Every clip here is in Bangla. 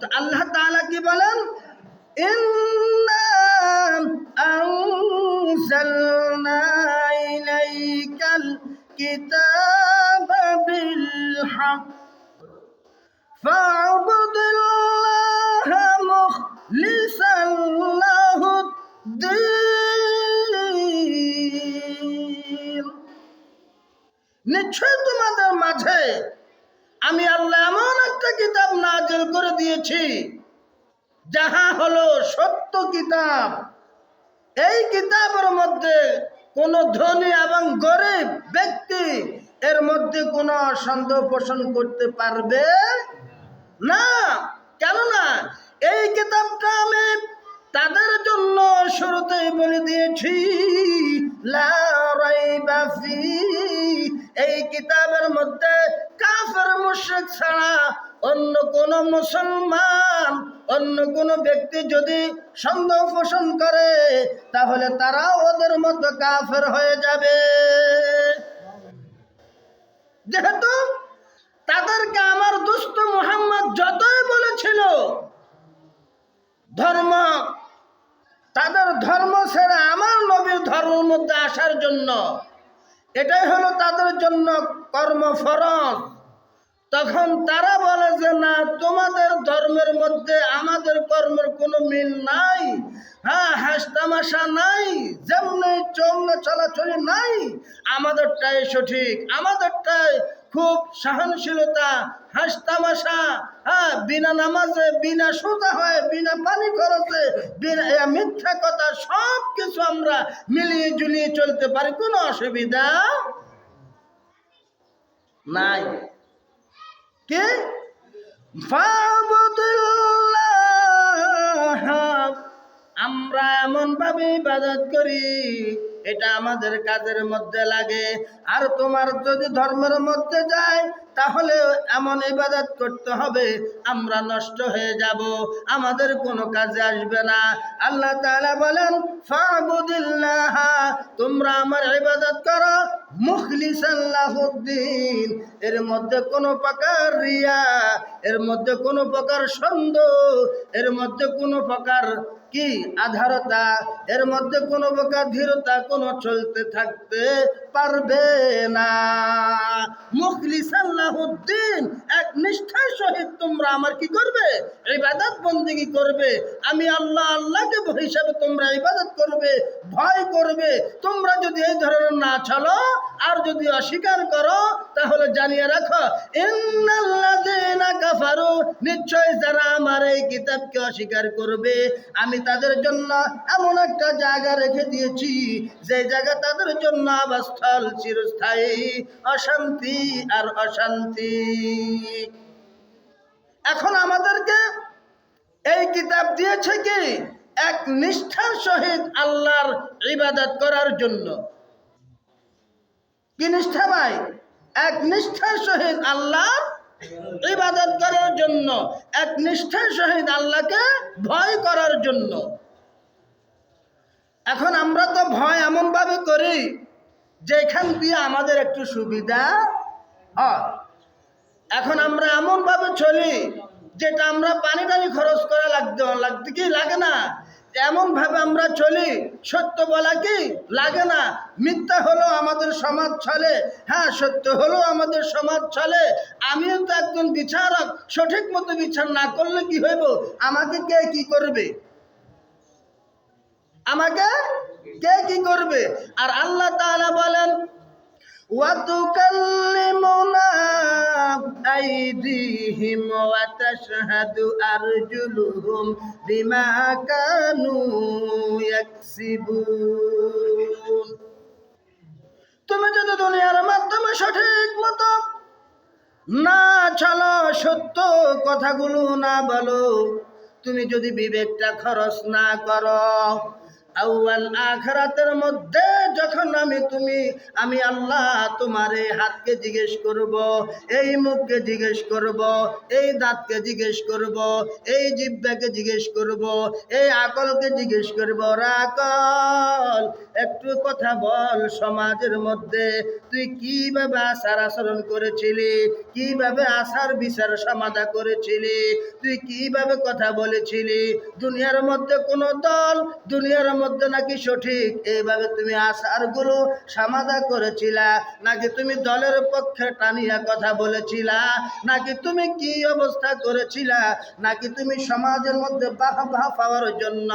তো আল্লাহ তাআলা কি বলেন ইন্না আনজালনা ইলাইকাল কিতাবা বিল হক فاعبد الله مخلصا له الدين নিশ্চয় তোমাদের মাঝে আমি আল্লাহ এমন একটা কিতাব নাজিল করে দিয়েছি, যাহা হলো সত্য কিতাব। এই কিতাবের মধ্যে কোন ধনী এবং গরিব ব্যক্তি এর মধ্যে কোনো সন্দেহ পোষণ করতে পারবে না। কেননা এই কিতাবটা আমি তাদের জন্য শুরুতেই বলে দিয়েছি। এই কিতাবের মধ্যে কাফের মুশরিক ছাড়া অন্য কোন মুসলমান, অন্য কোন ব্যক্তি যদি সন্দেহ পোষণ করে, তাহলে তারা ওদের মতো কাফের হয়ে যাবে যেহেতু তাদেরকে আমার দুস্থ মোহাম্মদ যতই বলেছিল, ধর্ম তাদের ধর্ম ছেড়ে আমার নবীর ধর্মের মধ্যে আসার জন্য। এটাই হলো তাদের জন্য কর্মফরজ তখন তারা বলে যে, না, তোমাদের ধর্মের মধ্যে আমাদের কর্মের কোনো মিল নাই। হ্যাঁ হাস তামাশা নাই, যেমনি চললে চলাচলি নাই। আমাদেরটাই সঠিক, আমাদেরটাই খুব সহনশীলতা, হাস তামাশা হ্যাঁ বিনা নামাজে, বিনা সোজা হয়, বিনা পানি খরচে, বিনা মিথ্যা কথা সব কিছু আমরা মিলিয়ে জুলিয়ে চলতে পারি, কোনো অসুবিধা নাই কে ফাবুদুল্লাহ। আমরা এমন ভাবে ইবাদত করি, এটা আমাদের কাজের মধ্যে লাগে। আর তোমার যদি ধর্মের মধ্যে যায় তাহলে এমন ইবাদত করতে হবে, আমরা নষ্ট হয়ে যাব, আমাদের কোনো কাজে আসবে না। আল্লাহ তাআলা বলেন, ফাবুদিল্লাহ তোমরা আমার ইবাদত করো মুখলিসাল্লাহুদ্দিন এর মধ্যে কোনো প্রকার রিয়া, এর মধ্যে কোনো প্রকার সন্দেহ, এর মধ্যে কোনো প্রকার কি আধারতা? এর মধ্যে কোনো প্রকার ধীরতা, কোনো চলতে থাকতে পারবে না। মুখলিসাল্লাহুদ্দিন, এক নিষ্ঠার সহিত তোমরা আমার কি করবে? ইবাদত বন্দিগি করবে। আমি আল্লাহ, আল্লাহকে হিসাবে তোমরা ইবাদত করবে, ভয় করবে। তোমরা যদি এই ধরনের না চলো আর যদি অস্বীকার করো, তাহলে জানিয়ে রাখো, ইন্নাল্লাযীনা কাফারু, নিশ্চয় যারা আমার এই কিতাবকে অস্বীকার করবে, আমি তাদের জন্য এমন একটা জায়গা রেখে দিয়েছি, যে জায়গা তাদের জন্য আবাসস্থল চিরস্থায়ী, অশান্তি আর অশান্তি। এখন আমাদেরকে এই কিতাব দিয়েছে কি? এক নিষ্ঠার সহিত আল্লাহর ইবাদত করার জন্য। কি নিষ্ঠা ভাই? এক নিষ্ঠার সহিত আল্লাহর ইবাদত করার জন্য, এক নিষ্ঠার সহিত আল্লাহকে ভয় করার জন্য। এখন আমরা তো ভয় এমন ভাবে করি, যেখান দিয়ে আমাদের একটু সুবিধা হয়। এখন আমরা এমন ভাবে চলি, যেটা আমরা পানি টানি খরচ করা লাগতে লাগতে কি? লাগে না। এমন ভাবে আমরা চলি, সত্য বলা কি? লাগে না। মিথ্যা হলো আমাদের সমাজ চলে হ্যাঁ সত্য হলো আমাদের সমাজ চলে আমিও তো একজন বিচারক সঠিক মতো বিচার না করলে কি হইব আমাকে কে কি করবে আমাকে কে কি করবে আর আল্লাহ তাআলা বলেন وتكلمنا أيديهم وتشهد أرجلهم بما كانوا يكسبون তুমি যদি দুনিয়ার মাধ্যমে সঠিক মতো না চলো সত্য কথাগুলো না বলো, তুমি যদি বিবেকটা খরচ না করো আউয়াল আখরাতের মধ্যে যখন আমি তুমি, আমি আল্লাহ তোমার এই হাতকে জিজ্ঞেস করব, এই মুখকে জিজ্ঞেস করব, এই দাঁতকে জিজ্ঞেস করব, এই জিব্বাকে জিজ্ঞেস করব, এই আকলকে জিজ্ঞেস করব, রাকল, একটু কথা বল সমাজের মধ্যে, তুই কীভাবে আচার আচরণ করেছিলি, কীভাবে আচার বিচার সমাধা করেছিলি, তুই কীভাবে কথা বলেছিলি, দুনিয়ার মধ্যে কোন দল, দুনিয়ার মধ্যে নাকি সঠিক? এইভাবে তুমি আচারগুলো সমাধা করেছিলা। নাকি তুমি দলের পক্ষে টানিয়া কথা বলেছিলা? নাকি তুমি কি অবস্থা করেছিলা? নাকি তুমি সমাজের মধ্যে বাহা বাহা পাওয়ার জন্য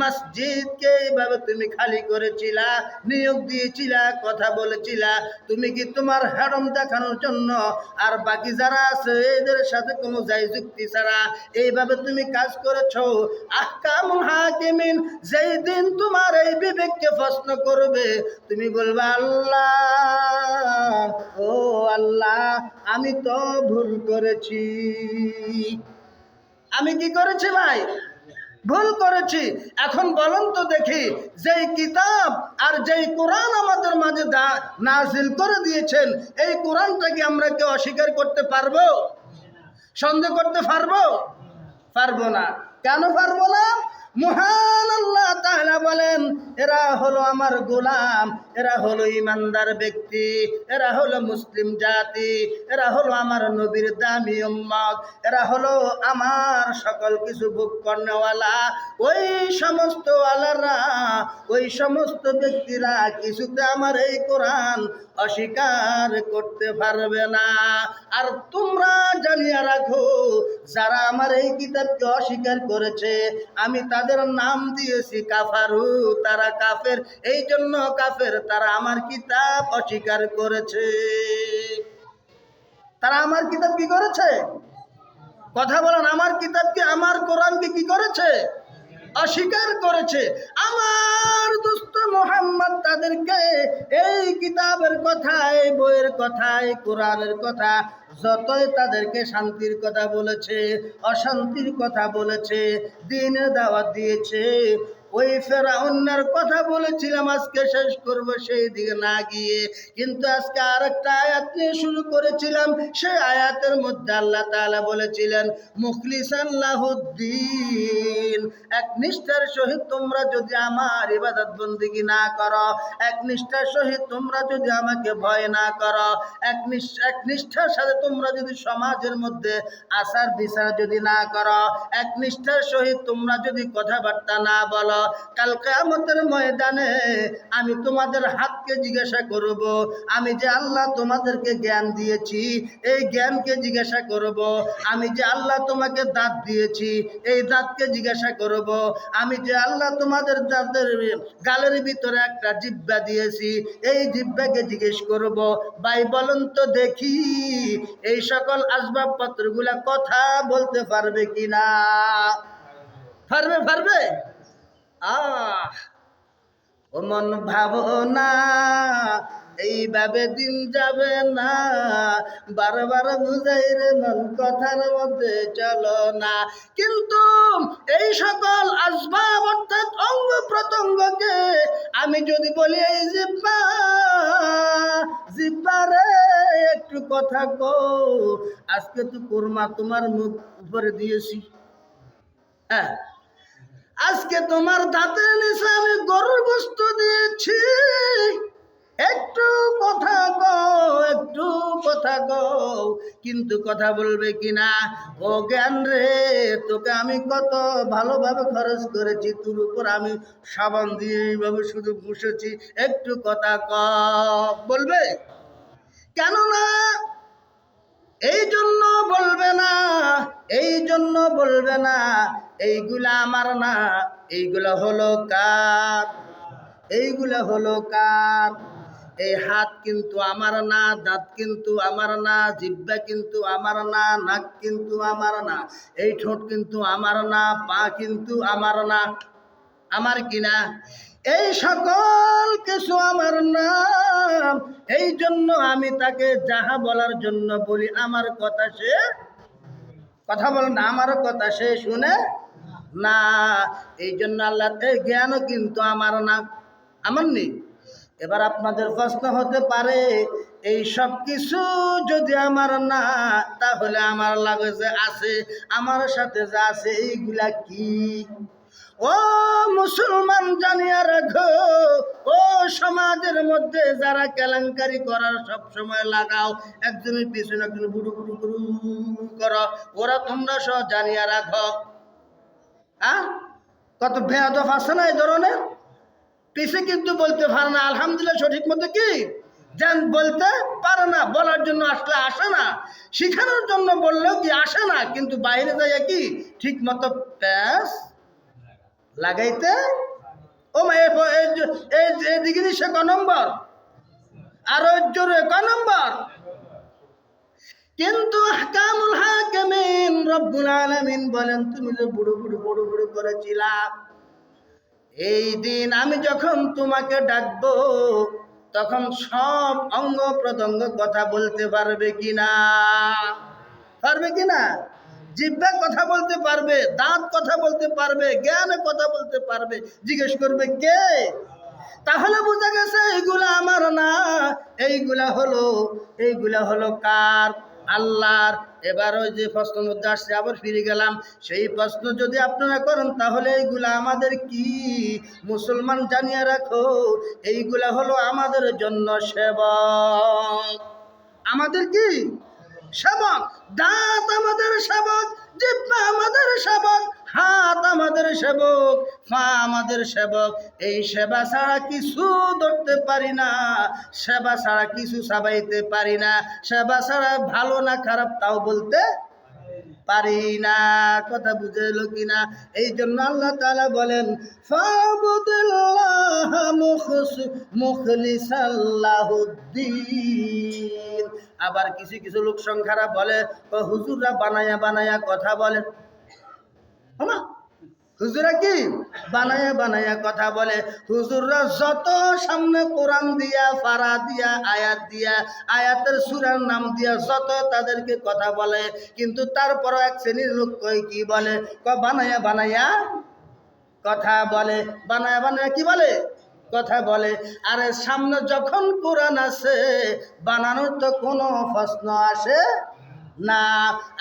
মসজিদকে এইভাবে তুমি খালি করেছিলা, নিয়োগ দিয়েছিলা, কথা বলেছিলা? তুমি কি তোমার হ্যাডম দেখানোর জন্য? আর বাকি যারা আছে, এদের সাথে কোনো যাই যুক্তি ছাড়া। এইভাবে তুমি কাজ করেছ। আহকামুল হাকিমিন, যেই দিন তোমার এই বিবেককে প্রশ্ন করবে। তুমি বলবে, আল্লাহ, ও আল্লাহ, আমি তো ভুল করেছি। আমি কি করেছি ভাই? ভুল করেছি। এখন বলুন তো দেখি, যেই কিতাব আর যেই কোরআন আমাদের মাঝে নাজিল করে দিয়েছেন, এই কোরআনটাকে আমরা কেউ অস্বীকার করতে পারব? সন্দেহ করতে পারব? পারব না। কেন পারব না? মহান আল্লাহ তাআলা বলেন, এরা হলো আমার গোলাম, এরা হলো ইমানদার ব্যক্তি, এরা হলো মুসলিম জাতি, এরা হলো আমার নবীর দামি উম্মত, এরা হলো আমার সকল কিছু বুক কর্ণওয়ালা ওই সমস্ত আলারা, ওই সমস্ত ব্যক্তিরা কিছুতে আমার এই কোরআন অস্বীকার করতে পারবে না। আর তোমরা জানিয়ে রাখো, যারা আমার এই কিতাবকে অস্বীকার করেছে, আমি তাদের নাম দিয়েছি কাফারু, তারা কাফের। এই জন্য কাফের, তারা আমার কিতাব অস্বীকার করেছে। তারা আমার কিতাব কি করেছে? কথা বলেন, আমার কিতাবকে আমার কোরআনকে কি করেছে? অস্বীকার করেছে। আমার দোস্ত মোহাম্মদ তাদেরকে এই কিতাবের কথা এই বইয়ের কথা এই কোরআনের কথা যতই তাদেরকে শান্তির কথা বলেছে অশান্তির কথা বলেছে দিন দাওয়াত দিয়েছে ওই ফেরাউন্নার কথা বলেছিলাম, আজকে শেষ করব সেই দিকে না গিয়ে। কিন্তু আজকে আরেকটা আয়াত নিয়ে শুরু করেছিলাম, সেই আয়াতের মধ্যে আল্লাহ তাআলা বলেছিলেন মুখলিসান লাহুদ্দিন এক নিষ্ঠার সহিত তোমরা যদি আমার ইবাদত বন্দিগি না করো, এক নিষ্ঠার সহিত তোমরা যদি আমাকে ভয় না করো, এক এক নিষ্ঠার সাথে তোমরা যদি সমাজের মধ্যে আসার বিচার যদি না করো, এক নিষ্ঠার সহিত তোমরা যদি কথাবার্তা না বলো কাল কেয়ামতের ময়দানে আমি তোমাদের হাতকে জিজ্ঞাসা করব। আমি যে আল্লাহ তোমাদেরকে জ্ঞান দিয়েছি, এই জ্ঞানকে জিজ্ঞাসা করব। আমি যে আল্লাহ তোমাকে দাঁত দিয়েছি, এই দাঁতকে জিজ্ঞাসা করব। আমি যে আল্লাহ তোমাদের দাঁতের গালের ভিতরে একটা জিব্বা দিয়েছি, এই জিব্বাকে জিজ্ঞেস করব। ভাই, বলুন তো দেখি, এই সকল আসবাবপত্রগুলা কথা বলতে পারবে কিনা? পারবে পারবে? আহ। ও মন ভাবনা, এইভাবে দিন যাবে না। বারবার বুঝাই রে মন, কথার মধ্যে চলো না। কিন্তু এই সকল আসবাব অর্থাৎ অঙ্গ প্রত্যঙ্গকে আমি যদি বলি, এই জিব্বা জিব্বা রে, একটু কথা কো আজকে তো কোরমা তোমার মুখ উপরে দিয়েছি। হ্যাঁ। আজকে তোমার দাঁতের নিচে আমি গরুর গোস্ত দিয়েছি। একটু কথা কও, একটু কথা কও, কিন্তু কথা বলবে কিনা? ও জ্ঞান রে, তোকে আমি কত ভালোভাবে খরচ করেছি, তোর উপর আমি সাবান দিয়ে এইভাবে শুধু বসেছি, একটু কথা ক বলবে? কেননা এই জন্য বলবে না, এই জন্য বলবে না এইগুলা আমার না, এইগুলা হলো কার? এইগুলা হলো কার? এই হাত কিন্তু আমার না, দাঁত কিন্তু আমার না, জিব্বা কিন্তু আমার না, নাক কিন্তু আমার না, এই ঠোঁট কিন্তু আমার না, পা কিন্তু আমার না। আমার কিনা এই সকল কিছু আমার নাম, এই জন্য আমি তাকে যাহা বলার জন্য বলি, আমার কথা সে কথা বল না আমার কথা সে শুনে না, এই জন্য আল্লাহ, এই জ্ঞানও কিন্তু আমার না। আমার নেই। এবার আপনাদের প্রশ্ন হতে পারে, এই সব কিছু যদি আমার না, তাহলে আমার লাগে যে আছে, আমার সাথে যা আছে, এইগুলা কি? ও মুসলমান জানিয়া রাখো, ও সমাজের মধ্যে যারা কেলেঙ্কারি করার সব সময় লাগাও, একজনের পিছনে একজন বুড়ু বুড়ু করো, ওরা তোমরা সব জানিয়া রাখো। হ্যাঁ? কত ভেয়াদফ আছে না এই ধরনের? পিছে কিন্তু বলতে পারে না। আলহামদুলিল্লাহ সঠিক মতো কি? যেন বলতে পারে না, বলার জন্য আসলে আসে না। শিখানোর জন্য বললেও কি আসে না, কিন্তু বাইরে যায় কি ঠিক মতো প্যাস লাগাইতে? ও মা, এ- এ- এই এই ডিগ্রি সে ক নম্বর? আর ওই জোরে ক নম্বর? কিন্তু হাকামুল হাকিমিন রব্বুল আলামিন বলেন, তুমি যে বুড়ো বুড়ো বুড়ো বুড়ো করেছিলা, এই দিন আমি যখন তোমাকে ডাকবো, তখন সব অঙ্গ প্রত্যঙ্গ কথা বলতে পারবে কিনা? পারবে কিনা? জিব্বা কথা বলতে পারবে, দাঁত কথা বলতে পারবে, জ্ঞানে কথা বলতে পারবে। জিজ্ঞেস করবে কে? তাহলে বোঝা গেছে, এইগুলা আমার না, এইগুলা হলো এইগুলা হলো কার? আল্লাহর, এবার ওই যে প্রশ্নের মধ্যে আসছে, আবার ফিরে গেলাম। সেই প্রশ্ন যদি আপনারা করেন, তাহলে এইগুলা আমাদের কি? মুসলমান জানিয়ে রাখো, এইগুলা হলো আমাদের জন্য সেবক। আমাদের কি? সেবক। দাঁত আমাদের সেবক জিব্বা আমাদের সেবক। হাত আমাদের সেবক, পা আমাদের সেবক। এই সেবা ছাড়া কিছু ধরতে পারি না, সেবা ছাড়া কিছু সাবাইতে পারি না, সেবা ছাড়া ভালো না খারাপ তাও বলতে পারি না, কথা বুঝে এলো কিনা? এই জন্য আল্লাহ তালা বলেন আবার কিছু কিছু লোক সংখ্যারা বলে হুজুররা বানায়া বানায়া কথা বলে। আমা হুজুরা কি? বানায়া বানায়া কথা বলে। হুজুররা যত সামনে কোরআন দিয়া, ফারা দিয়া, আয়াত দিয়া, আয়াতের সুরার নাম দিয়া যত তাদেরকে কথা বলে, কিন্তু তারপরও এক শ্রেণির লোক কয় কি বলে? ক বানায়া কথা বলে। বানায়া বানায়া কি বলে? কথা বলে। আরে সামনে যখন কোরআন আছে বানানোর তো কোনো প্রশ্ন আসে না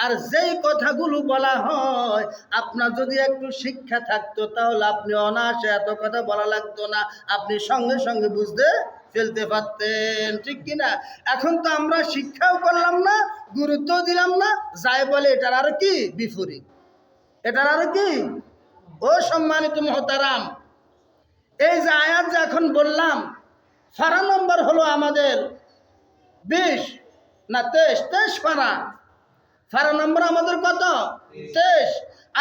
আর যেই কথাগুলো বলা হয়, আপনার যদি একটু শিক্ষা থাকতো, তাহলে আপনি অনায়াসে এত কথা বলা লাগতো না, আপনি সঙ্গে সঙ্গে বুঝতে ফেলতে পারতেন, ঠিক কিনা এখন তো আমরা শিক্ষাও করলাম না, গুরুত্ব দিলাম না, যাই বলে এটার আর কি বিফুরি এটার আর কি? ও সম্মানিত মহতারাম, এই যে আয়াত যে এখন বললাম, ফারা নম্বর হলো আমাদের বিশ না তেইশ তেইশ ফারা। ফারা নম্বর আমাদের কত? শেষ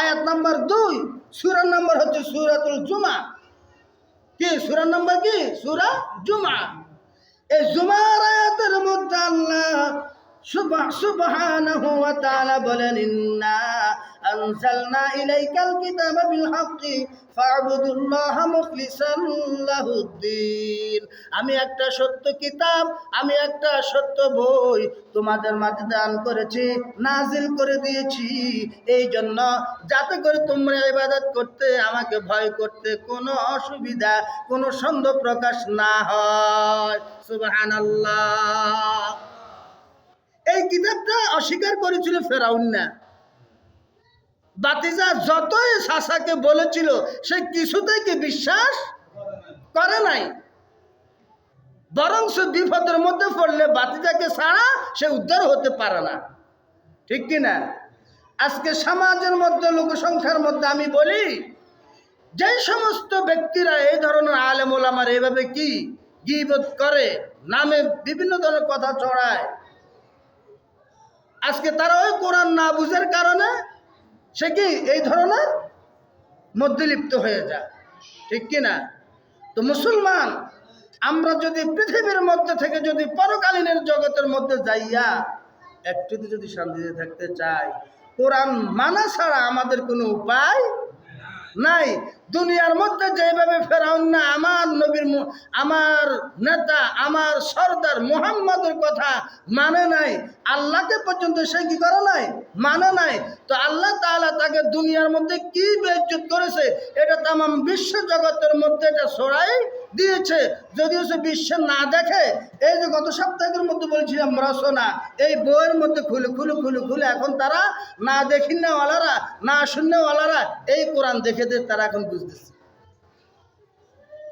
আয়াত নম্বর দুই সুরার নম্বর হচ্ছে সুরাতুল জুমা। কি সুরার নম্বর কি? সুরা জুমা। এই আল্লাহ ওয়া তাআলা বলেন, ইন্না আনজালনা ইলাইকাল কিতাবা বিল হাক্কি ফা'বুদুল্লাহা মুখলিসান লাহুদ্দিন। আমি একটা সত্য কিতাব, আমি একটা সত্য বই তোমাদের মাঝে দান করেছি, নাজিল করে দিয়েছি। এই জন্য যাতে করে তোমরা ইবাদত করতে, আমাকে ভয় করতে কোনো অসুবিধা, কোনো সন্দেহ প্রকাশ না হয়। সুবহানাল্লাহ। এই কিতাবটা অস্বীকার করেছিল ফেরাউন না। বাতিজা যতই সাসাকে বলেছিল, সে কিছুতেই কি বিশ্বাস করে নাই। বরং সে বিপদের মধ্যে পড়লে বাতিজাকে ছাড়া সে উদ্ধার হতে পারে না। ঠিক কি না? আজকে সমাজের মধ্যে, লোকসংখ্যার মধ্যে আমি বলি, যে সমস্ত ব্যক্তিরা এই ধরনের আলেম ওলামার এইভাবে কি গিবত করে, নামে বিভিন্ন ধরনের কথা ছড়ায় আজকে তারা ওই কোরআন না বুঝার কারণে সে কি এই ধরনের মধ্যে লিপ্ত হয়ে যায়। ঠিক কি না? তো মুসলমান, আমরা যদি পৃথিবীর মধ্যে থেকে যদি পরকালীনের জগতের মধ্যে যাইয়া একটুতে যদি শান্তিতে থাকতে চাই, কোরআন মানা ছাড়া আমাদের কোনো উপায় নাই। দুনিয়ার মধ্যে যেভাবে ফেরাউন না, আমার নবীর আমার নেতা, আমার সর্দার মোহাম্মদের কথা মানে নাই। আল্লাহকে পর্যন্ত সে কি করে নাই? মানে নাই। তো আল্লাহ তালা তাকে দুনিয়ার মধ্যে কি বেচুত করেছে? এটা তাম বিশ্ব জগতের মধ্যে এটা ছড়াই দিয়েছে। যদিও সে বিশ্বে না দেখে, এই যে গত সপ্তাহের মধ্যে বলছিলাম, রচনা, এই বইয়ের মধ্যে খুলে খুলে খুলে খুলে এখন তারা না দেখিনেওয়ালারা, না শূন্যওয়ালারা এই কোরআন দেখে দেখে তারা এখন বুঝতেছে।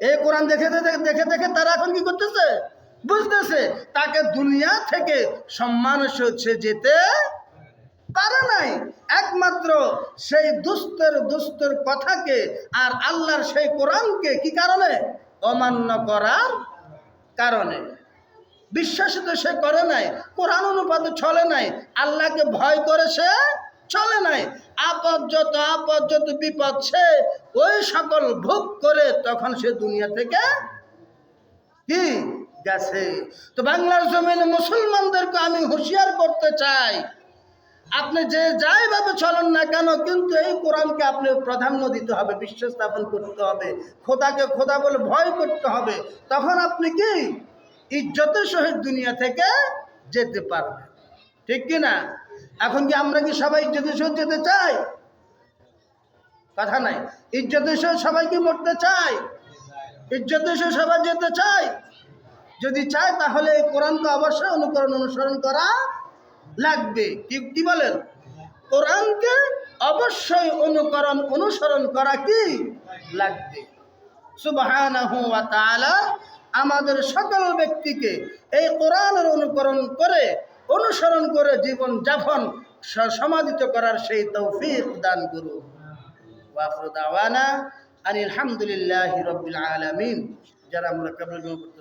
এই কোরআন দেখে দেখে দেখে তারা এখন কি করতেছে? বুঝতেছে, তাকে দুনিয়া থেকে সম্মান হচ্ছে যেতে পারে নাই। একমাত্র সেই দুস্থের দুস্থের কথাকে আর আল্লাহর সেই কোরআনকে কি কারণে? অমান্য করার কারণে। বিশ্বাসিত সে করে নাই, কোরআন অনুপাতে চলে নাই, আল্লাহকে ভয় করে সে চলে নাই। আপদ যত আপদ, যত বিপদ সে ওই সকল ভোগ করে তখন সে দুনিয়া থেকে কি গেছে? তো বাংলার জমিনে মুসলমানদেরকে আমি হুঁশিয়ার করতে চাই আপনি যে যাইভাবে চলেন না কেন, কিন্তু এই কোরআনকে আপনি প্রাধান্য দিতে হবে বিশ্বাস স্থাপন করতে হবে, খোদাকে খোদা বলে ভয় করতে হবে। তখন আপনি কি? ইজ্জতের সহিত দুনিয়া থেকে যেতে পারবেন। ঠিক কি না? এখন কি আমরা কি সবাই ইজ্জতের সহিত যেতে চাই? কথা নাই। ইজ্জতের সহিত সবাই কি মরতে চাই ইজ্জতের সহিত সবাই যেতে চাই যদি চায়, তাহলে এই কোরআনকে অবশ্যই অনুকরণ, অনুসরণ করা লাগবে। কি কি বলেন? কোরআনকে অবশ্যই অনুকরণ, অনুসরণ করা কি? লাগবে। তাআলা আমাদের সকল ব্যক্তিকে এই কোরআনের অনুকরণ করে, অনুসরণ করে জীবন যাপন সমাধিত করার সেই তৌফিক দান করুন। ওয়াফরু দাওয়ানা আনিল হামদুলিল্লাহি রাব্বিল আলামিন। যারা আমরা কবর করতে